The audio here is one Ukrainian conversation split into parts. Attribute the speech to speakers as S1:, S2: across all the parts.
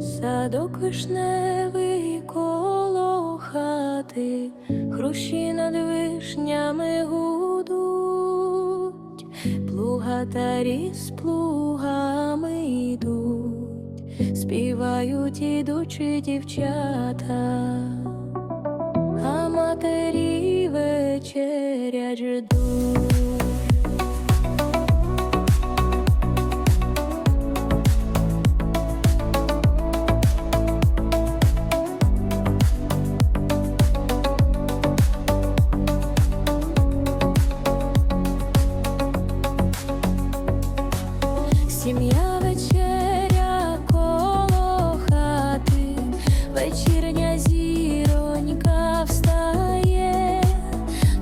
S1: Садок вишневий коло хати, хрущі над вишнями гудуть, плугатарі з плугами йдуть, співають ідучі дівчата, а матері вечерять Сім'я вечеря коло хати, зіронька встає,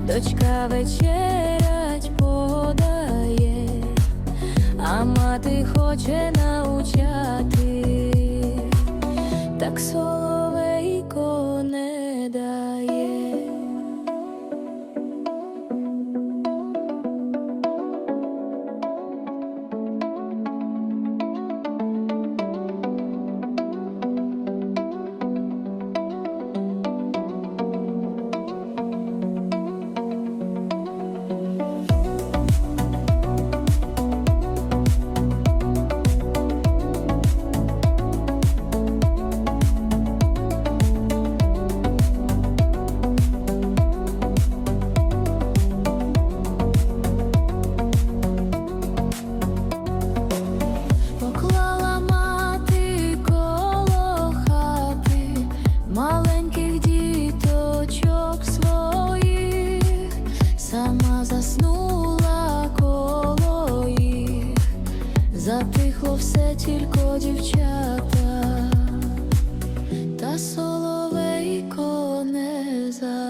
S1: дочка вечерять подає, а мати хоче научати, так соловейко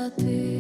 S1: ти.